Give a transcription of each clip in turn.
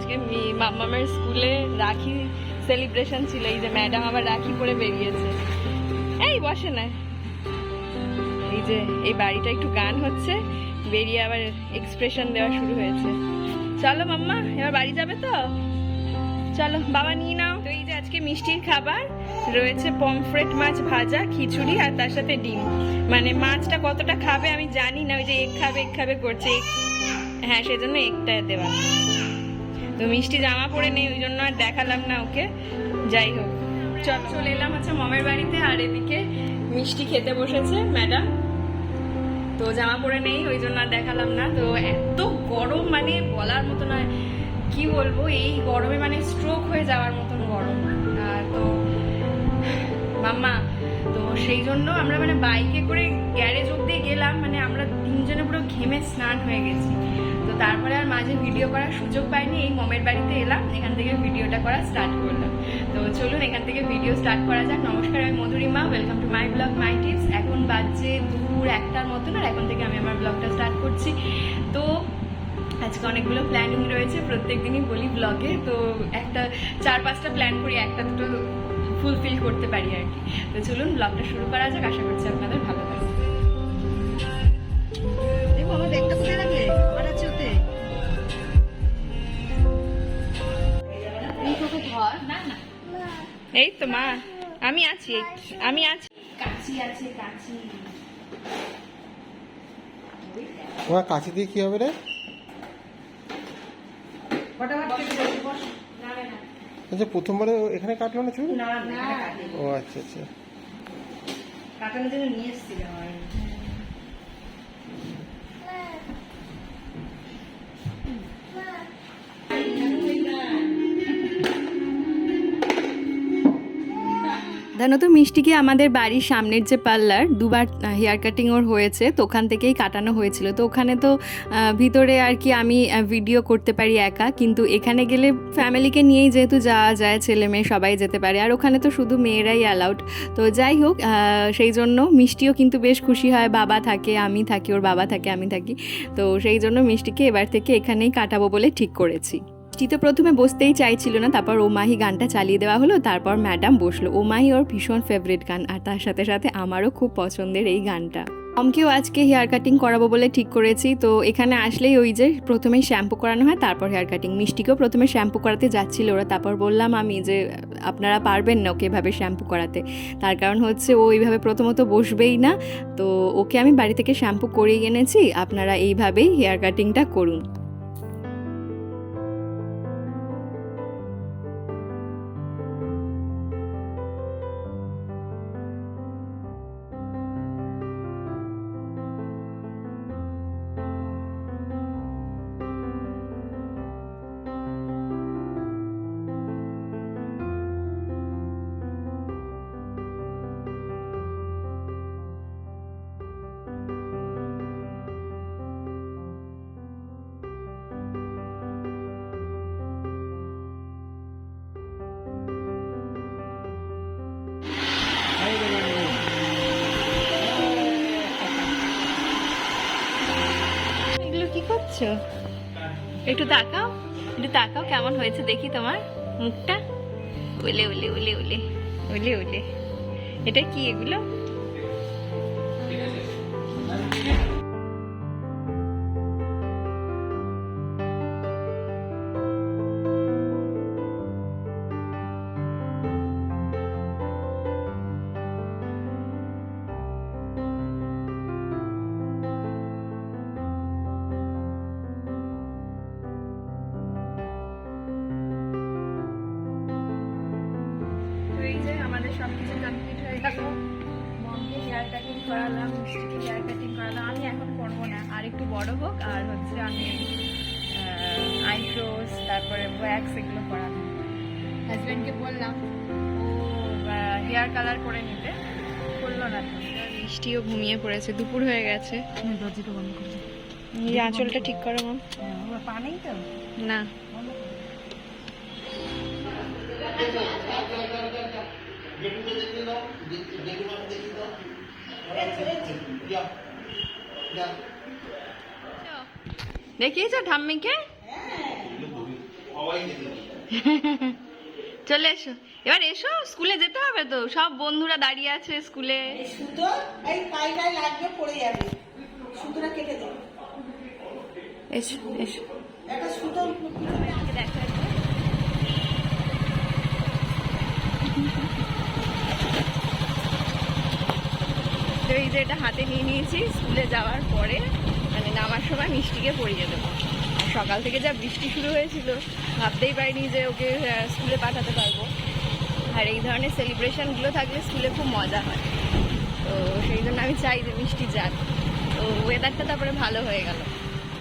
আজকে মি- মাম্মামের স্কুলে রাখি সেলিব্রেশন ছিল। এই যে ম্যাডাম আবার রাখি পরে বেরিয়েছে। এই বসে না। এই যে, এই বাড়িটা একটু গান হচ্ছে। বেরিয়ে আবার এক্সপ্রেশন দেওয়া শুরু হয়েছে। চলো মাম্মা, এবার বাড়ি যাবে তো? চলো, বাবা নিয়ে নাও। তো এই যে আজকে মিষ্টির খাবার, রয়েছে পমফ্রেট মাছ ভাজা, খিচুড়ি আর তার সাথে ডিম। মানে মাছটা কতটা খাবে আমি জানি না, ওই যে এক খাবে এক খাবে করছে। হ্যাঁ সেজন্য একটা দেওয়া। তো মিষ্টি জামা পরে নেই, ওই জন্য আর দেখালাম না ওকে। যাই হোক, চল। চলে এলাম হচ্ছে মমের বাড়িতে, আর এদিকে মিষ্টি খেতে বসেছে ম্যাডাম। তো জামা পরে নেই, ওই জন্য আর দেখালাম না। তো এত গরম মানে বলার মতো নয়। কি বলব, এই গরমে মানে স্ট্রোক হয়ে যাওয়ার মতন গরম। তো, মাম্মা সেই জন্য আমরা মানে বাইকে করে গ্যারেজ অব্দি গেলাম মানে আমরা তিনজনে পুরো ঘেমে স্নান হয়ে গেছি। তো তারপরে আর মাঝে ভিডিও করার সুযোগ পাইনি, এই মমের বাড়িতে এলাম, এখান থেকে ভিডিওটা করা স্টার্ট করলাম। তো চলুন এখান থেকে ভিডিও স্টার্ট করা যাক। নমস্কার, আমি Madhurima welcome to my blog my tips এখন বাজছে দুপুর একটার মতন, আর এখন থেকে আমি আমার ব্লগটা স্টার্ট করছি। তো আজকে অনেকগুলো প্ল্যানিং রয়েছে প্রত্যেক দিনই বলি ব্লগে তো একটা, চার পাঁচটা প্ল্যান করি, একটা দুটো ফুলফিল করতে পারি আর কি। তো চলুন ব্লগটা শুরু করা যাক আশা করছি আপনাদের ভালো লাগবে। এই তো মা আমি আছি আমি আছি। কাছি আছে কাছি তোমার কাছে দিয়ে কি হবে রে? ফটাফট কেটে বসে বস নামে না আচ্ছা প্রথমবারে এখানে কাটলো না চুল না ও আচ্ছা আচ্ছা। কাটানোর জন্য নিয়ে এসেছিলাম সাধারণত মিষ্টিকে আমাদের বাড়ির সামনের যে পার্লার, দুবার হেয়ার কাটিং ওর হয়েছে, তো ওখান থেকেই কাটানো হয়েছিল। তো ওখানে তো ভিতরে আর কি আমি ভিডিও করতে পারি একা, কিন্তু এখানে গেলে ফ্যামিলিকে নিয়েই যেহেতু যাওয়া যায় ছেলে মেয়ে সবাই যেতে পারে। আর ওখানে তো শুধু মেয়েরাই অ্যালাউড তো যাই হোক সেই জন্য মিষ্টিও কিন্তু বেশ খুশি হয়, বাবা থাকে, আমি থাকি, ওর বাবা থাকে, আমি থাকি। তো সেই জন্য মিষ্টিকে এবার থেকে এখানেই কাটাবো বলে ঠিক করেছি। মিষ্টি তো প্রথমে বসতেই চাইছিল না, তারপর ওমাহি গানটা চালিয়ে দেওয়া হলো, তারপর ম্যাডাম বসল। ওমাহি ওর ভীষণ ফেভারিট গান, আর তার সাথে সাথে আমারও খুব পছন্দের এই গানটা। অমকেও আজকে হেয়ার কাটিং করাবো বলে ঠিক করেছি, তো এখানে আসলেই ওই যে প্রথমেই শ্যাম্পু করানো হয়, তারপর হেয়ার কাটিং মিষ্টিকেও প্রথমে শ্যাম্পু করাতে যাচ্ছিল ওরা, তারপর বললাম আমি যে, আপনারা পারবেন না ওকে এভাবে শ্যাম্পু করাতে। তার কারণ হচ্ছে ও এইভাবে প্রথমত বসবেই না, তো ওকে আমি বাড়ি থেকে শ্যাম্পু করিয়ে এনেছি, আপনারা এইভাবেই হেয়ার কাটিংটা করুন। করছ একটু তাকাও একটু তাকাও, কেমন হয়েছে দেখি তোমার মুখটা। উলে উলে উলে উলে উলে উলে। এটা কি এগুলো? সব কিছু কমপ্লিট হয়ে গেল। মমকে হেয়ার কাটিং করালাম মিষ্টিকে হেয়ার কাটিং করালাম। আমি এখন করব না আর একটু বড় হোক আর হচ্ছে আমি আইব্রোস তারপরে ওয়্যাক্স এগুলো করালাম। হাজব্যান্ডকে বললাম ও হেয়ার কালার করে নিতে। করল না তো। মিষ্টিও ঘুমিয়ে পড়েছে দুপুর হয়ে গেছে। দরজাটা বন্ধ করে। এই আঁচলটা ঠিক করো মাম। হ্যাঁ, ওর না বন্ধ করে দাও। দেখিয়েছো ঠাম্মিকে? চলে এসো। এবার এসো স্কুলে যেতে হবে তো। সব বন্ধুরা দাঁড়িয়ে আছে স্কুলে। সুতো এই পাইটাই লাগবে পড়ে যাবে। সুতোটা কেটে দাও। এসো এসো। একটা সুতো দেখা। তো এই যে এটা হাতে নিয়ে নিয়েছি, স্কুলে যাওয়ার পরে মানে নামার সময় মিষ্টিকে পরিয়ে দেবো। আর সকাল থেকে যা বৃষ্টি শুরু হয়েছিল, ভাবতেই পারিনি যে ওকে স্কুলে পাঠাতে পারব। আর এই ধরনের সেলিব্রেশনগুলো থাকলে স্কুলে খুব মজা হয়। তো সেই জন্য আমি চাই যে মিষ্টি যাক। তো ওয়েদারটা তারপরে ভালো হয়ে গেল।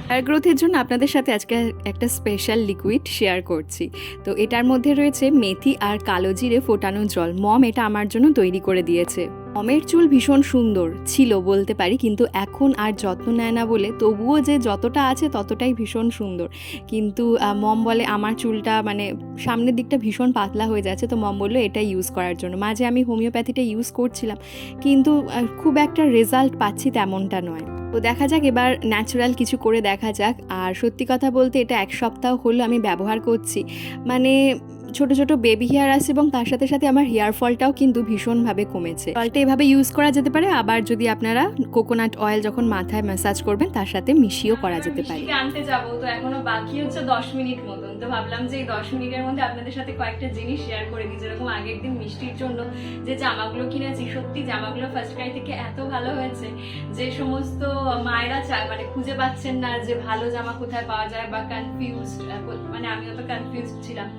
হেয়ার গ্রোথের জন্য আপনাদের সাথে আজকে একটা স্পেশাল লিকুইড শেয়ার করছি। তো এটার মধ্যে রয়েছে মেথি আর কালো জিরে ফোটানো জল। মম এটা আমার জন্য তৈরি করে দিয়েছে। মমের চুল ভীষণ সুন্দর ছিল বলতে পারি, কিন্তু এখন আর যত্ন নেয় না বলে তবুও যে যতটা আছে ততটাই ভীষণ সুন্দর। কিন্তু মম বলে আমার চুলটা মানে সামনের দিকটা ভীষণ পাতলা হয়ে যাচ্ছে, তো মম বলল এটা ইউজ করার জন্য। মাঝে আমি হোমিওপ্যাথিটা ইউজ করছিলাম, কিন্তু খুব একটা রেজাল্ট পাচ্ছি তেমনটা নয়। তো দেখা যাক এবার ন্যাচারাল কিছু করে দেখা যাক। আর সত্যি কথা বলতে এটা এক সপ্তাহ হলো আমি ব্যবহার করছি। মানে ছোট ছোট বেবি হেয়ার আছে এবং তার সাথে সাথে আমার হেয়ার ফলটাও কিন্তু ভীষণভাবে কমেছে। ফলটা এভাবে ইউজ করা যেতে পারে আবার যদি আপনারা কোকোনাট অয়েল যখন মাথায় ম্যাসাজ করবেন তার সাথে মিশিয়েও করা যেতে পারে। আনতে যাব তো এখনও বাকি হচ্ছে দশ মিনিট মতন। তো ভাবলাম যে এই দশ মিনিটের মধ্যে আপনাদের সাথে কয়েকটা জিনিস শেয়ার করে দিই যেরকম আগের দিন মিষ্টির জন্য যে জামাগুলো কিনেছি সত্যি জামাগুলো ফার্স্ট ক্রাই থেকে এত ভালো হয়েছে যে সমস্ত মায়েরা চায় মানে খুঁজে পাচ্ছেন না যে ভালো জামা কোথায় পাওয়া যায় বা কনফিউজ মানে আমিও তো কনফিউজ ছিলাম।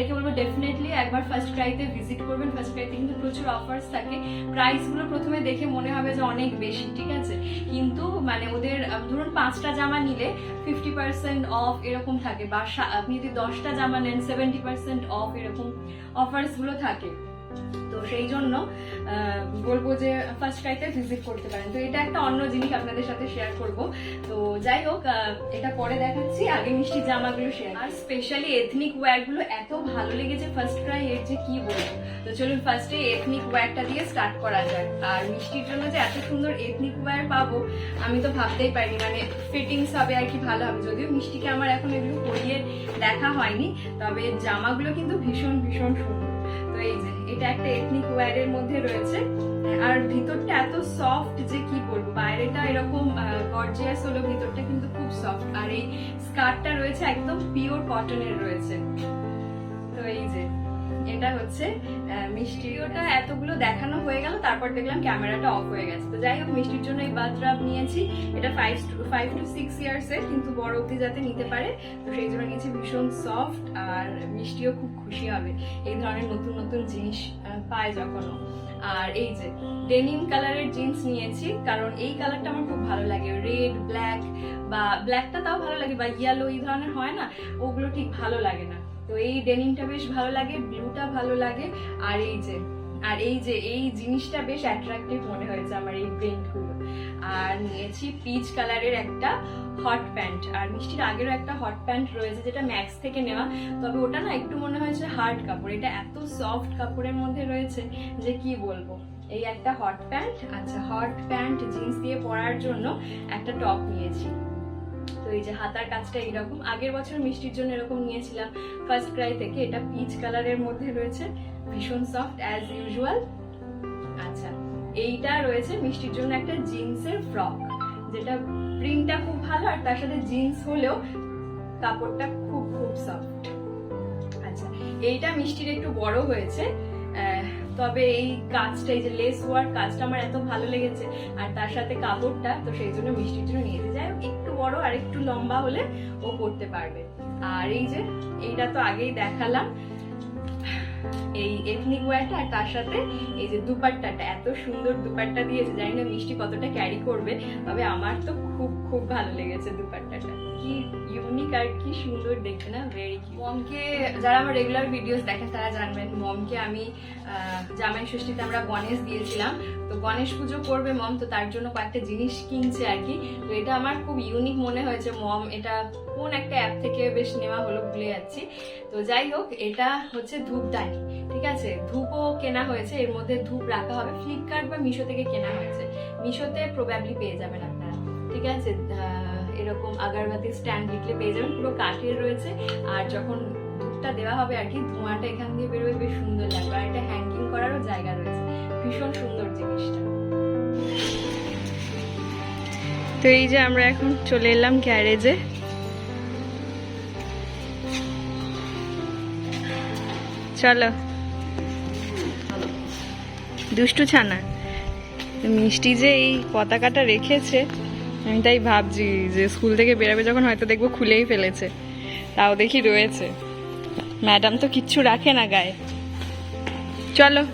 তাদেরকে বলব ডেফিনেটলি একবার ফার্স্ট ক্রাইতে ভিজিট করবেন। ফার্স্ট ক্রাইতে কিন্তু প্রচুর অফার্স থাকে। প্রাইসগুলো প্রথমে দেখে মনে হবে যে অনেক বেশি, ঠিক আছে? কিন্তু মানে ওদের ধরুন পাঁচটা জামা নিলে ফিফটি পার্সেন্ট অফ এরকম থাকে, বা আপনি যদি দশটা জামা নেন সেভেন্টি পার্সেন্ট অফ এরকম অফার্সগুলো থাকে। তো সেই জন্য বলব যে ফার্স্ট ক্রাইতে ভিজিট করতে পারেন। তো এটা একটা অন্য জিনিস আপনাদের সাথে শেয়ার করব। তো যাই হোক এটা পরে দেখাচ্ছি, আগে মিষ্টি জামাগুলো শেয়ার আর স্পেশালি এথনিক ওয়্যারগুলো এত ভালো লেগেছে ফার্স্ট ক্রাই এর যে কি বলব। তো চলুন ফার্স্টে এথনিক ওয়্যারটা দিয়ে স্টার্ট করা যাক। আর মিষ্টির জন্য যে এত সুন্দর এথনিক ওয়্যার পাবো, আমি তো ভাবতেই পারিনি। মানে ফিটিংস হবে আর কি ভালো হবে। যদিও মিষ্টিকে আমার এখন এগুলো পরিয়ে দেখা হয়নি, তবে জামাগুলো কিন্তু ভীষণ ভীষণ সুন্দর। তো এই যে এটা একটা এথনিক ওয়্যারের মধ্যে রয়েছে। আর ভিতরটা এত সফট যে কি বলব, বাইরেটা এরকম গর্জিয়াস হলো ভিতরটা কিন্তু খুব সফট আর এই স্কার্টটা রয়েছে একদম পিওর কটনের রয়েছে। এটা হচ্ছে আহ, মিষ্টি ওটা এতগুলো দেখানো হয়ে গেল তারপর দেখলাম ক্যামেরাটা অফ হয়ে গেছে। তো যাই হোক মিষ্টির জন্য এই বাথরাব নিয়েছি। এটা five to five to six years এর কিন্তু বড় অব্দি যাতে নিতে পারে। তো সেই জন্য নিয়েছি ভীষণ সফট আর মিষ্টিও খুব খুশি হবে। এই ধরনের নতুন নতুন জিনিস পায় যখনও। আর এই যে ডেনিম কালারের জিন্স নিয়েছি, কারণ এই কালারটা আমার খুব ভালো লাগে। রেড ব্ল্যাক বা ব্ল্যাকটা তাও ভালো লাগে, বা ইয়েলো এই ধরনের হয় না, ওগুলো ঠিক ভালো লাগে না। তো এই ডেনিমটা বেশ ভালো লাগে ব্লুটা ভালো লাগে, আর এই যে, আর এই যে, এই জিনিসটা বেশ অ্যাট্রাক্টিভ মনে হয়েছে আমার এই প্রিন্টগুলো আর নিয়েছি পিচ কালারের একটা হট প্যান্ট আর মিষ্টির আগেরও একটা হট প্যান্ট রয়েছে যেটা ম্যাক্স থেকে নেওয়া। তবে ওটা না একটু মনে হয়েছে হার্ড কাপড়। এটা এত সফট কাপড়ের মধ্যে রয়েছে যে কি বলব? এই একটা হট প্যান্ট আচ্ছা হট প্যান্ট জিন্স দিয়ে পরার জন্য একটা টপ নিয়েছি। তো এই যে হাতার কাজটা এইরকম। আগের বছর মিষ্টির জন্য এরকম নিয়েছিলাম। ফার্স্ট ক্রাই থেকে এটা পিচ কালারের মধ্যে রয়েছে। ভীষণ সফট অ্যাজ ইউজুয়াল আচ্ছা। এইটা রয়েছে মিষ্টির জন্য একটা জিন্সের ফ্রক, যেটা প্রিন্টটা খুব ভালো আর তার সাথে জিন্স হলেও কাপড়টা খুব খুব সফট। আচ্ছা এইটা মিষ্টির একটু বড় হয়েছে তবে এই কাজটা, এই যে লেস ওয়ার্ক কাজটা আমার এত ভালো লেগেছে আর তার সাথে কাপড়টা, তো সেই জন্য মিষ্টির জন্য নিয়ে যাই একটু বড় আর একটু লম্বা হলে ও করতে পারবে। আর এই যে, এইটা তো আগেই দেখালাম এই এথনিক ওয়্যারটা আর তার সাথে এই যে দুপাট্টাটা, এত সুন্দর দুপাট্টা দিয়েছে। জানি না মিষ্টি কতটা ক্যারি করবে, তবে আমার তো খুব খুব ভালো লেগেছে দুপাট্টাটা কি ইউনিক আর কি সুন্দর দেখতে না ভেরি মমকে যারা আমার রেগুলার ভিডিওস দেখেন, তারা জানবেন, মমকে আমি জামাই ষষ্ঠীতে আমরা গণেশ দিয়েছিলাম। তো গণেশ পুজো করবে মম, তো তার জন্য কয়েকটা জিনিস কিনছে আর কি। তো এটা আমার খুব ইউনিক মনে হয়েছে, মম, এটা কোন একটা অ্যাপ থেকে বেশ নেওয়া হলো, ভুলে যাচ্ছি। তো যাই হোক, এটা হচ্ছে ধূপদানি ঠিক আছে? ধূপও কেনা হয়েছে, এর মধ্যে ধূপ রাখা হবে। ফ্লিপকার্ট বা মিশো থেকে কেনা হয়েছে। মিশোতে প্রবাবলি পেয়ে যাবেন আপনারা। ঠিক আছে এরকম আগারবাতি স্ট্যান্ড লিখলে পেয়ে যাবেন, পুরো কাঠের রয়েছে। আর যখন ধূপটা দেওয়া হবে আর কি, ধোঁয়াটা এখান দিয়ে বেরোবে, বেশ সুন্দর লাগবে। আর এটা হ্যাঙ্গিং করারও জায়গা রয়েছে। ভীষণ সুন্দর জিনিসটা। তো এই যে আমরা এখন চলে এলাম গ্যারেজে। চলো। দুষ্টু ছানা, মিষ্টি যে এই পতাকাটা রেখেছে আমি তাই ভাবছি যে স্কুল থেকে বেরাবে যখন হয়তো দেখব খুলেই ফেলেছে। তাও দেখি রয়েছে। ম্যাডাম তো কিচ্ছু রাখে না গায়ে। চলো।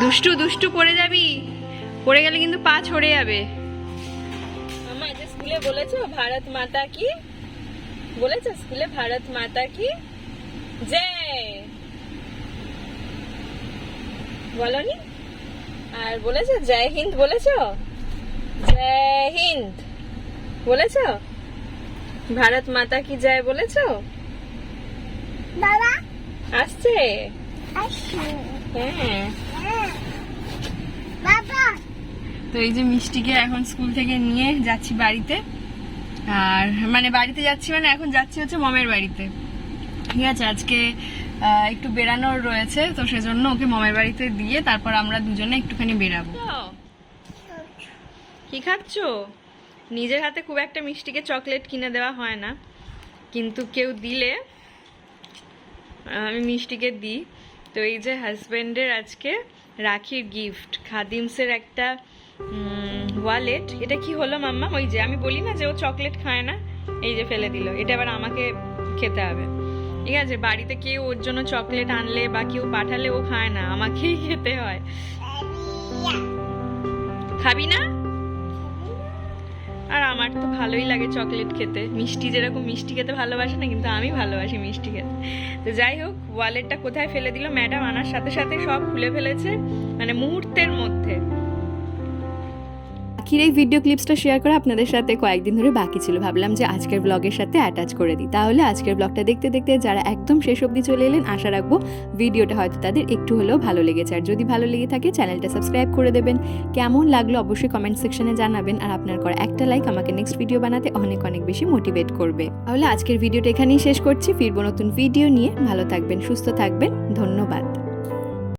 দুষ্টু দুষ্টু পড়ে যাবি। পড়ে গেলে কিন্তু পা ছড়ে যাবে। মামা, আজ স্কুলে বলেছ ভারত মাতা কি? বলেছ স্কুলে ভারত মাতা কি? জয়! বলনি? আর বলেছ? জয় হিন্দ বলেছ? জয় হিন্দ। বলেছ? ভারত মাতা কি জয় বলেছ? দাদা। আসছে? আসো হ্যাঁ। বাবা। তো এই যে মিষ্টিকে এখন স্কুল থেকে নিয়ে যাচ্ছি বাড়িতে। আর মানে বাড়িতে যাচ্ছি মানে এখন যাচ্ছি হচ্ছে মমের বাড়িতে। ঠিক আছে আজকে একটু বেরানোর রয়েছে, তো সেজন্য ওকে মমের বাড়িতে দিয়ে তারপর আমরা দুজনে একটুখানি বেরাবো কি খাচ্ছ? নিজের হাতে খুব একটা মিষ্টিকে চকলেট কিনে দেওয়া হয় না। কিন্তু কেউ দিলে আমি মিষ্টিকে দিই। তো এই যে হাজব্যান্ডের আজকে রাখির গিফট খাদিমসের একটা ওয়ালেট এটা কি হলো, মাম্মা? ওই যে আমি বলি না যে ও চকলেট খায় না? এই যে ফেলে দিল। এটা এবার আমাকে খেতে হবে। ঠিক আছে, বাড়িতে কেউ ওর জন্য চকলেট আনলে বা কেউ পাঠালে ও খায় না, আমাকেই খেতে হয়। খাবি না? আর আমার তো ভালোই লাগে চকলেট খেতে। মিষ্টি যেরকম মিষ্টি খেতে ভালোবাসে না, কিন্তু আমি ভালোবাসি মিষ্টি খেতে। তো যাই হোক ওয়ালেটটা কোথায় ফেলে দিল? ম্যাডাম আনার সাথে সাথে সব খুলে ফেলেছে মানে মুহূর্তের মধ্যে। আখির এই ভিডিও ক্লিপসটা শেয়ার করা আপনাদের সাথে কয়েকদিন ধরে বাকি ছিল। ভাবলাম যে আজকের ব্লগের সাথে অ্যাটাচ করে দিই। তাহলে আজকের ব্লগটা দেখতে দেখতে যারা একদম শেষ অবধি চলে এলেন, আশা রাখব ভিডিওটা হয়তো তাদের একটু হলেও ভালো লেগেছে। আর যদি ভালো লেগে থাকে চ্যানেলটা সাবস্ক্রাইব করে দেবেন। কেমন লাগল অবশ্যই কমেন্ট সেকশনে জানাবেন। আর আপনার করা একটা লাইক আমাকে নেক্সট ভিডিও বানাতে অনেক অনেক বেশি মোটিভেট করবে। তাহলে আজকের ভিডিওটা এখানেই শেষ করছি। ফিরবো নতুন ভিডিও নিয়ে। ভালো থাকবেন, সুস্থ থাকবেন। ধন্যবাদ।